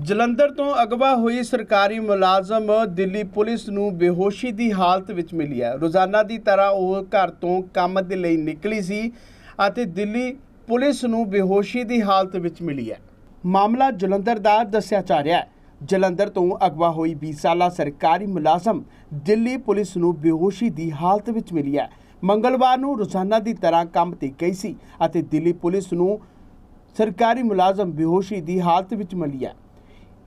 ਜਲੰਧਰ ਤੋਂ ਅਗਵਾ ਹੋਈ ਸਰਕਾਰੀ ਮੁਲਾਜ਼ਮ ਦਿੱਲੀ ਪੁਲਿਸ ਨੂੰ ਬੇਹੋਸ਼ੀ ਦੀ ਹਾਲਤ ਵਿੱਚ ਮਿਲੀ ਹੈ। ਰੋਜ਼ਾਨਾ ਦੀ ਤਰ੍ਹਾਂ ਉਹ ਘਰ ਤੋਂ ਕੰਮ ਦੇ ਲਈ ਨਿਕਲੀ ਸੀ ਅਤੇ ਦਿੱਲੀ ਪੁਲਿਸ ਨੂੰ ਬੇਹੋਸ਼ੀ ਦੀ ਹਾਲਤ ਵਿੱਚ ਮਿਲੀ ਹੈ। ਮਾਮਲਾ ਜਲੰਧਰ ਦਾ ਦੱਸਿਆ ਜਾ ਰਿਹਾ ਹੈ। ਜਲੰਧਰ ਤੋਂ ਅਗਵਾ ਹੋਈ 20 ਸਾਲਾ ਸਰਕਾਰੀ ਮੁਲਾਜ਼ਮ ਦਿੱਲੀ ਪੁਲਿਸ ਨੂੰ ਬੇਹੋਸ਼ੀ ਦੀ ਹਾਲਤ ਵਿੱਚ ਮਿਲੀ ਹੈ। ਮੰਗਲਵਾਰ ਨੂੰ ਰੋਜ਼ਾਨਾ ਦੀ ਤਰ੍ਹਾਂ ਕੰਮ ਤੇ ਗਈ ਸੀ ਅਤੇ ਦਿੱਲੀ ਪੁਲਿਸ ਨੂੰ ਸਰਕਾਰੀ ਮੁਲਾਜ਼ਮ ਬੇਹੋਸ਼ੀ ਦੀ ਹਾਲਤ ਵਿੱਚ ਮਿਲੀ ਹੈ।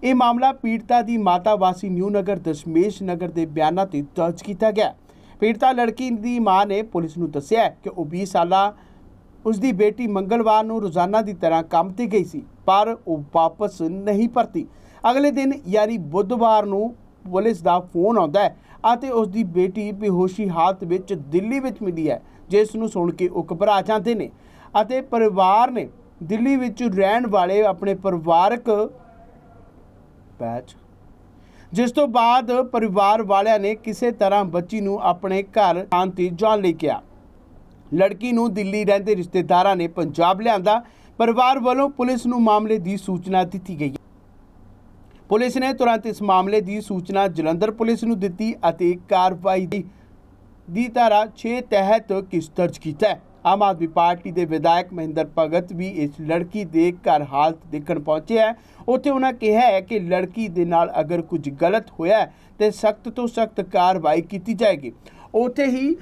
ਇਹ ਮਾਮਲਾ ਪੀੜਤਾ ਦੀ ਮਾਤਾ ਵਾਸੀ ਨਿਊ ਨਗਰ ਦਸ਼ਮੇਸ਼ ਨਗਰ ਦੇ ਬਿਆਨਾਂ ਤੇ ਦਰਜ ਕੀਤਾ ਗਿਆ। ਪੀੜਤਾ ਲੜਕੀ ਦੀ ਮਾਂ ਨੇ ਪੁਲਿਸ ਨੂੰ ਦੱਸਿਆ ਕਿ ਉਹ 20 ਸਾਲਾ ਉਸ ਦੀ ਬੇਟੀ ਮੰਗਲਵਾਰ ਨੂੰ ਰੋਜ਼ਾਨਾ ਦੀ ਤਰ੍ਹਾਂ ਕੰਮ ਤੇ ਗਈ ਸੀ, ਪਰ ਉਹ ਵਾਪਸ ਨਹੀਂ ਪਰਤੀ। ਅਗਲੇ ਦਿਨ ਯਾਨੀ ਬੁੱਧਵਾਰ ਨੂੰ ਪੁਲਿਸ ਦਾ ਫੋਨ ਆਉਂਦਾ ਹੈ ਅਤੇ ਉਸ ਦੀ ਬੇਟੀ ਬੇਹੋਸ਼ੀ ਹਾਲਤ ਵਿੱਚ ਦਿੱਲੀ ਵਿੱਚ ਮਿਲੀ ਹੈ, ਜਿਸ ਨੂੰ ਸੁਣ ਕੇ ਉਹ ਘਬਰਾ ਜਾਂਦੇ ਨੇ ਅਤੇ ਪਰਿਵਾਰ ਨੇ ਦਿੱਲੀ ਵਿੱਚ ਰਹਿਣ ਵਾਲੇ ਆਪਣੇ ਪਰਿਵਾਰਕ ਪੈਚ। ਜਿਸ ਤੋਂ ਬਾਅਦ ਪਰਿਵਾਰ ਵਾਲਿਆਂ ਨੇ ਕਿਸੇ ਤਰ੍ਹਾਂ ਬੱਚੀ ਨੂੰ ਆਪਣੇ ਘਰ ਆਉਣ ਜਾਣ ਲਈ ਕਿਹਾ। ਲੜਕੀ ਨੂੰ ਦਿੱਲੀ ਰਹਿੰਦੇ ਰਿਸ਼ਤੇਦਾਰਾਂ ਨੇ ਪੰਜਾਬ ਲਿਆਂਦਾ। ਪਰਿਵਾਰ ਵੱਲੋਂ ਪੁਲਿਸ ਨੂੰ ਮਾਮਲੇ ਦੀ ਸੂਚਨਾ ਦਿੱਤੀ ਗਈ। ਪੁਲਿਸ ਨੇ ਤੁਰੰਤ ਇਸ ਮਾਮਲੇ ਦੀ ਸੂਚਨਾ ਜਲੰਧਰ ਪੁਲਿਸ ਨੂੰ ਦਿੱਤੀ ਅਤੇ ਕਾਰਵਾਈ ਦੀ ਦੀ ਧਾਰਾ 6 ਤਹਿਤ ਕਿਸ ਦਰਜ ਕੀਤਾ ਹੈ। ਆਮ ਆਦਮੀ ਪਾਰਟੀ ਦੇ ਵਿਧਾਇਕ ਮਹਿੰਦਰ ਭਗਤ ਵੀ ਇਸ ਲੜਕੀ ਦੇ ਘਰ ਹਾਲਤ ਦੇਖਣ ਪਹੁੰਚੇ ਹੈ। ਉੱਥੇ ਉਹਨਾਂ ਕਿਹਾ ਹੈ ਕਿ ਲੜਕੀ ਦੇ ਨਾਲ ਅਗਰ ਕੁਝ ਗਲਤ ਹੋਇਆ ਤੇ ਸਖਤ ਤੋਂ ਸਖਤ ਕਾਰਵਾਈ ਕੀਤੀ ਜਾਏਗੀ। ਉੱਥੇ ਹੀ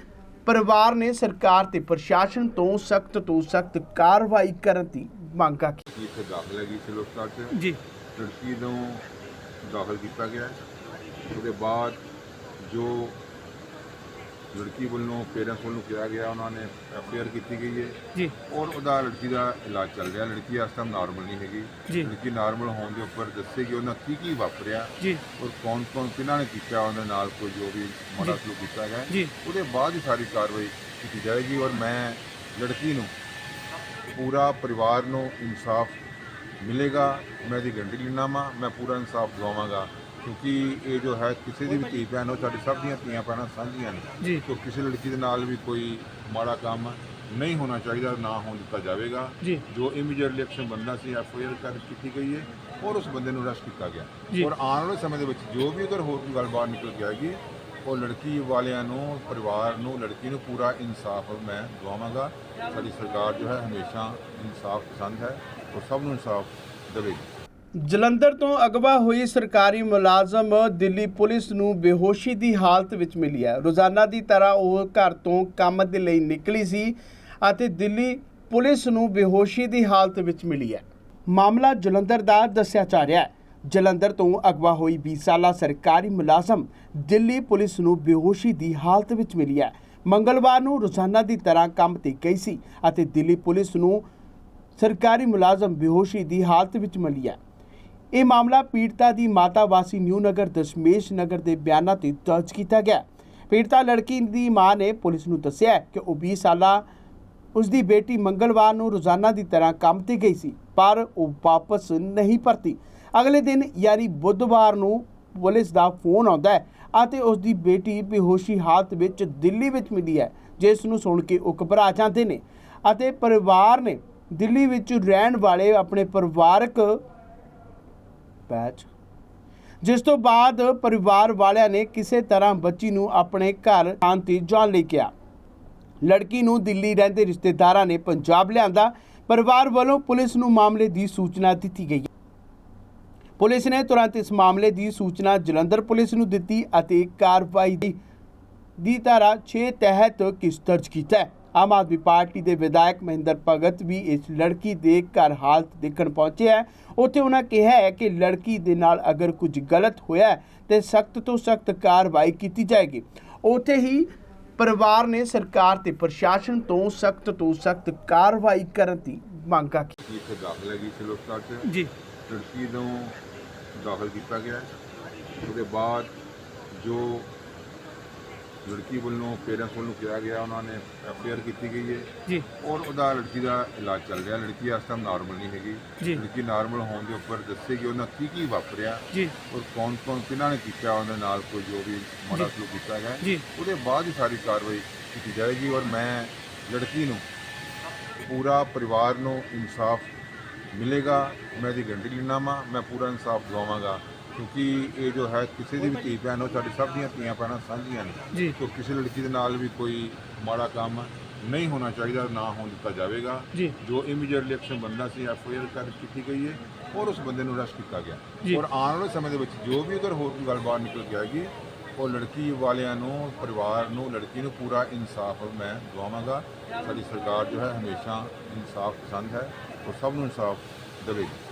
ਪਰਿਵਾਰ ਨੇ ਸਰਕਾਰ ਤੇ ਪ੍ਰਸ਼ਾਸਨ ਤੋਂ ਸਖਤ ਤੋਂ ਸਖਤ ਕਾਰਵਾਈ ਕਰਨ ਦੀ ਮੰਗ ਕੀਤੀ ਕਿ ਇੱਥੇ ਦਾਖਲ ਹੈਗੀ ਸਿਵਲ ਹਸਪਤਾਲ 'ਚ? ਜੀ। ਲੜਕੀ ਨੂੰ ਦਾਖਲ ਕੀਤਾ ਗਿਆ ਹੈ। ਉਹਦੇ ਬਾਅਦ ਜੋ ਲੜਕੀ ਵੱਲੋਂ ਪੇਰੈਂਟਸ ਵੱਲੋਂ ਕਿਹਾ ਗਿਆ ਉਹਨਾਂ ਨੇ ਐਫਆਈਆਰ ਕੀਤੀ ਗਈ ਹੈ। ਜੀ। ਔਰ ਉਹਦਾ ਲੜਕੀ ਦਾ ਇਲਾਜ ਚੱਲ ਰਿਹਾ। ਲੜਕੀ ਇਸ ਟਾਈਮ ਨਾਰਮਲ ਨਹੀਂ ਹੈਗੀ। ਲੜਕੀ ਨਾਰਮਲ ਹੋਣ ਦੇ ਉੱਪਰ ਦੱਸੇਗੀ ਉਹਨਾਂ ਕੀ ਕੀ ਵਾਪਰਿਆ ਜੀ। ਔਰ ਕੌਣ ਕੌਣ ਕਿਹਨਾਂ ਨੇ ਕੀਤਾ ਉਹਦੇ ਨਾਲ ਕੋਈ ਜੋ ਵੀ ਮਾੜਾ ਸਲੂਕ ਕੀਤਾ ਗਿਆ। ਜੀ। ਉਹਦੇ ਬਾਅਦ ਹੀ ਸਾਰੀ ਕਾਰਵਾਈ ਕੀਤੀ ਜਾਏਗੀ ਔਰ ਮੈਂ ਲੜਕੀ ਨੂੰ ਪੂਰਾ ਪਰਿਵਾਰ ਨੂੰ ਇਨਸਾਫ ਮਿਲੇਗਾ। ਮੈਂ ਦੀ ਗਰੰਟੀ ਲੈਣਾ ਮੈਂ ਪੂਰਾ ਇਨਸਾਫ ਦਿਵਾਵਾਂਗਾ। ਕਿਉਂਕਿ ਇਹ ਜੋ ਹੈ ਕਿਸੇ ਦੀ ਵੀ ਧੀ ਭੈਣ ਉਹ ਸਾਡੀ ਸਭ ਦੀਆਂ ਧੀਆਂ ਭੈਣਾਂ ਸਾਂਝੀਆਂ ਨੇ ਜੀ। ਤੋਂ ਕਿਸੇ ਲੜਕੀ ਦੇ ਨਾਲ ਵੀ ਕੋਈ ਮਾੜਾ ਕੰਮ ਨਹੀਂ ਹੋਣਾ ਚਾਹੀਦਾ ਨਾ ਹੋਣ ਦਿੱਤਾ ਜਾਵੇਗਾ ਜੀ। ਇਮੀਡੀਏਟਲੀ ਐਕਸ਼ਨ ਬੰਦਾ ਸੀ ਐਫ ਆਈ ਆਰ ਕਰ ਕੀਤੀ ਗਈ ਹੈ ਔਰ ਉਸ ਬੰਦੇ ਨੂੰ ਅਰੈਸਟ ਕੀਤਾ। ਗਿਆ ਔਰ ਆਉਣ ਵਾਲੇ ਸਮੇਂ ਦੇ ਵਿੱਚ ਜੋ ਵੀ ਅਗਰ ਹੋਰ ਕੋਈ ਗੱਲਬਾਤ ਨਿਕਲ ਕੇ ਆਏਗੀ ਉਹ ਲੜਕੀ ਵਾਲਿਆਂ ਨੂੰ ਪਰਿਵਾਰ ਨੂੰ ਲੜਕੀ ਨੂੰ ਪੂਰਾ ਇਨਸਾਫ ਮੈਂ ਦਿਵਾਵਾਂਗਾ ਸਾਡੀ ਸਰਕਾਰ ਜੋ ਹੈ ਹਮੇਸ਼ਾ ਇਨਸਾਫ ਪਸੰਦ ਹੈ ਔਰ ਸਭ ਨੂੰ ਇਨਸਾਫ ਦੇਵੇਗੀ ਜਲੰਧਰ ਤੋਂ ਅਗਵਾ ਹੋਈ ਸਰਕਾਰੀ ਮੁਲਾਜ਼ਮ ਦਿੱਲੀ ਪੁਲਿਸ ਨੂੰ ਬੇਹੋਸ਼ੀ ਦੀ ਹਾਲਤ ਵਿੱਚ ਮਿਲੀ ਹੈ। ਰੋਜ਼ਾਨਾ ਦੀ ਤਰ੍ਹਾਂ ਉਹ ਘਰ ਤੋਂ ਕੰਮ ਦੇ ਲਈ ਨਿਕਲੀ ਸੀ ਅਤੇ ਦਿੱਲੀ ਪੁਲਿਸ ਨੂੰ ਬੇਹੋਸ਼ੀ ਦੀ ਹਾਲਤ ਵਿੱਚ ਮਿਲੀ ਹੈ। ਮਾਮਲਾ ਜਲੰਧਰ ਦਾ ਦੱਸਿਆ ਜਾ ਰਿਹਾ ਹੈ। ਜਲੰਧਰ ਤੋਂ ਅਗਵਾ ਹੋਈ 20 ਸਾਲਾ ਸਰਕਾਰੀ ਮੁਲਾਜ਼ਮ ਦਿੱਲੀ ਪੁਲਿਸ ਨੂੰ ਬੇਹੋਸ਼ੀ ਦੀ ਹਾਲਤ ਵਿੱਚ ਮਿਲੀ ਹੈ। ਮੰਗਲਵਾਰ ਨੂੰ ਰੋਜ਼ਾਨਾ ਦੀ ਤਰ੍ਹਾਂ ਕੰਮ ਤੇ ਗਈ ਸੀ ਅਤੇ ਦਿੱਲੀ ਪੁਲਿਸ ਨੂੰ ਸਰਕਾਰੀ ਮੁਲਾਜ਼ਮ ਬੇਹੋਸ਼ੀ ਦੀ ਹਾਲਤ ਵਿੱਚ ਮਿਲੀ ਹੈ। ਇਹ ਮਾਮਲਾ ਪੀੜਤਾ ਦੀ ਮਾਤਾ ਵਾਸੀ ਨਿਊ ਨਗਰ ਦਸ਼ਮੇਸ਼ ਨਗਰ ਦੇ ਬਿਆਨਾਂ ਤੇ ਦਰਜ ਕੀਤਾ ਗਿਆ। ਪੀੜਤਾ ਲੜਕੀ ਦੀ ਮਾਂ ਨੇ ਪੁਲਿਸ ਨੂੰ ਦੱਸਿਆ ਕਿ ਉਹ 20 ਸਾਲਾ ਉਸ ਦੀ ਬੇਟੀ ਮੰਗਲਵਾਰ ਨੂੰ ਰੋਜ਼ਾਨਾ ਦੀ ਤਰ੍ਹਾਂ ਕੰਮ ਤੇ ਗਈ ਸੀ, ਪਰ ਉਹ ਵਾਪਸ ਨਹੀਂ ਪਰਤੀ। ਅਗਲੇ ਦਿਨ ਯਾਨੀ ਬੁੱਧਵਾਰ ਨੂੰ ਪੁਲਿਸ ਦਾ ਫੋਨ ਆਉਂਦਾ ਹੈ ਅਤੇ ਉਸ ਦੀ ਬੇਟੀ ਬੇਹੋਸ਼ੀ ਹਾਲਤ ਵਿੱਚ ਦਿੱਲੀ ਵਿੱਚ ਮਿਲੀ ਹੈ, ਜਿਸ ਨੂੰ ਸੁਣ ਕੇ ਉਹ ਘਬਰਾ ਜਾਂਦੇ ਨੇ ਅਤੇ ਪਰਿਵਾਰ ਨੇ ਦਿੱਲੀ ਵਿੱਚ ਰਹਿਣ ਵਾਲੇ ਆਪਣੇ ਪਰਿਵਾਰਕ ਪੈਚ। ਜਿਸ ਤੋਂ ਬਾਅਦ ਪਰਿਵਾਰ ਵਾਲਿਆਂ ਨੇ ਕਿਸੇ ਤਰ੍ਹਾਂ ਬੱਚੀ ਨੂੰ ਆਪਣੇ ਘਰ ਆਉਣ ਜਾਣ ਲਈ ਕਿਹਾ। ਲੜਕੀ ਨੂੰ ਦਿੱਲੀ ਰਹਿੰਦੇ ਰਿਸ਼ਤੇਦਾਰਾਂ ਨੇ ਪੰਜਾਬ ਲਿਆਂਦਾ। ਪਰਿਵਾਰ ਵੱਲੋਂ ਪੁਲਿਸ ਨੂੰ ਮਾਮਲੇ ਦੀ ਸੂਚਨਾ ਦਿੱਤੀ ਗਈ। ਪੁਲਿਸ ਨੇ ਤੁਰੰਤ ਇਸ ਮਾਮਲੇ ਦੀ ਸੂਚਨਾ ਜਲੰਧਰ ਪੁਲਿਸ ਨੂੰ ਦਿੱਤੀ ਅਤੇ ਕਾਰਵਾਈ ਦੀ ਦੀ ਧਾਰਾ 6 ਤਹਿਤ ਕਿਸ ਦਰਜ ਕੀਤਾ ਹੈ। ਆਮ ਆਦਮੀ ਪਾਰਟੀ ਦੇ ਵਿਧਾਇਕ ਮਹਿੰਦਰ ਭਗਤ ਵੀ ਇਸ ਲੜਕੀ ਦੇ ਘਰ ਹਾਲਤ ਦੇਖਣ ਪਹੁੰਚੇ ਹੈ। ਉੱਥੇ ਉਹਨਾਂ ਕਿਹਾ ਹੈ ਕਿ ਲੜਕੀ ਦੇ ਨਾਲ ਅਗਰ ਕੁਝ ਗਲਤ ਹੋਇਆ ਹੈ ਤੇ ਸਖਤ ਤੋਂ ਸਖਤ ਕਾਰਵਾਈ ਕੀਤੀ ਜਾਏਗੀ। ਉੱਥੇ ਹੀ ਪਰਿਵਾਰ ਨੇ ਸਰਕਾਰ ਤੇ ਪ੍ਰਸ਼ਾਸਨ ਤੋਂ ਸਖਤ ਤੋਂ ਸਖਤ ਕਾਰਵਾਈ ਕਰਨ ਦੀ ਮੰਗ ਕੀਤੀ ਇੱਥੇ ਦਾਖਲ ਹੈਗੀ ਸਿਵਲ ਹਸਪਤਾਲ 'ਚ? ਜੀ। ਲੜਕੀ ਨੂੰ ਦਾਖਲ ਕੀਤਾ ਗਿਆ ਹੈ। ਉਹਦੇ ਬਾਅਦ ਜੋ ਲੜਕੀ ਵੱਲੋਂ ਪੇਰੈਂਟਸ ਵੱਲੋਂ ਕਿਹਾ ਗਿਆ ਉਹਨਾਂ ਨੇ ਐਫਆਈਆਰ ਕੀਤੀ ਗਈ ਹੈ ਜੀ ਔਰ ਉਹਦਾ ਲੜਕੀ ਦਾ ਇਲਾਜ ਚੱਲ ਰਿਹਾ ਲੜਕੀ ਇਸ ਟਾਈਮ ਨਾਰਮਲ ਨਹੀਂ ਹੈਗੀ ਜੀ। ਲੜਕੀ ਨਾਰਮਲ ਹੋਣ ਦੇ ਉੱਪਰ ਦੱਸੇਗੀ ਉਹਨਾਂ ਕੀ ਕੀ ਵਾਪਰਿਆ ਜੀ ਔਰ ਕੌਣ ਕੌਣ ਕਿਹਨਾਂ ਨੇ ਕੀਤਾ ਉਹਦੇ ਨਾਲ ਕੋਈ ਜੋ ਵੀ ਮਾੜਾ। ਸਲੂਕ ਕੀਤਾ ਗਿਆ ਹੈ। ਜੀ। ਉਹਦੇ ਬਾਅਦ ਹੀ ਸਾਰੀ ਕਾਰਵਾਈ ਕੀਤੀ ਜਾਏਗੀ ਔਰ ਮੈਂ ਲੜਕੀ ਨੂੰ ਪੂਰਾ ਪਰਿਵਾਰ ਨੂੰ ਇਨਸਾਫ ਮਿਲੇਗਾ ਮੈਂ ਇਹਦੀ ਗਰੰਟੀ ਲੈਣਾ ਮੈਂ ਪੂਰਾ ਇਨਸਾਫ ਦਿਵਾਵਾਂਗਾ ਕਿਉਂਕਿ ਇਹ ਜੋ ਹੈ ਕਿਸੇ ਦੀ ਵੀ ਧੀ ਭੈਣ ਹੋ ਸਾਡੀ ਸਭ ਦੀਆਂ ਧੀਆਂ ਭੈਣਾਂ ਸਾਂਝੀਆਂ ਨੇ। ਜੀ। ਤੋਂ ਕਿਸੇ ਲੜਕੀ ਦੇ ਨਾਲ ਵੀ ਕੋਈ ਮਾੜਾ ਕੰਮ ਨਹੀਂ ਹੋਣਾ ਚਾਹੀਦਾ ਨਾ ਹੋਣ ਦਿੱਤਾ ਜਾਵੇਗਾ। ਜੀ। ਜੋ ਇਮੀਡੀਏਟਲੀ ਐਕਸ਼ਨ ਬੰਦਾ ਸੀ ਐਫ ਆਈ ਆਰ ਕਰ ਕੀਤੀ ਗਈ ਹੈ ਔਰ ਉਸ ਬੰਦੇ ਨੂੰ ਅਰੈਸਟ ਕੀਤਾ ਜੀ। ਗਿਆ ਔਰ ਆਉਣ ਵਾਲੇ ਸਮੇਂ ਦੇ ਵਿੱਚ ਜੋ ਵੀ ਅਗਰ ਹੋਰ ਕੋਈ ਗੱਲਬਾਤ ਨਿਕਲ ਕੇ ਆਏਗੀ ਉਹ ਲੜਕੀ ਵਾਲਿਆਂ ਨੂੰ ਪਰਿਵਾਰ ਨੂੰ ਲੜਕੀ ਨੂੰ ਪੂਰਾ ਇਨਸਾਫ ਮੈਂ ਦਿਵਾਵਾਂਗਾ। ਸਾਡੀ ਸਰਕਾਰ ਜੋ ਹੈ ਹਮੇਸ਼ਾ ਇਨਸਾਫ ਪਸੰਦ ਹੈ ਔਰ ਸਭ ਨੂੰ ਇਨਸਾਫ ਦੇਵੇਗੀ।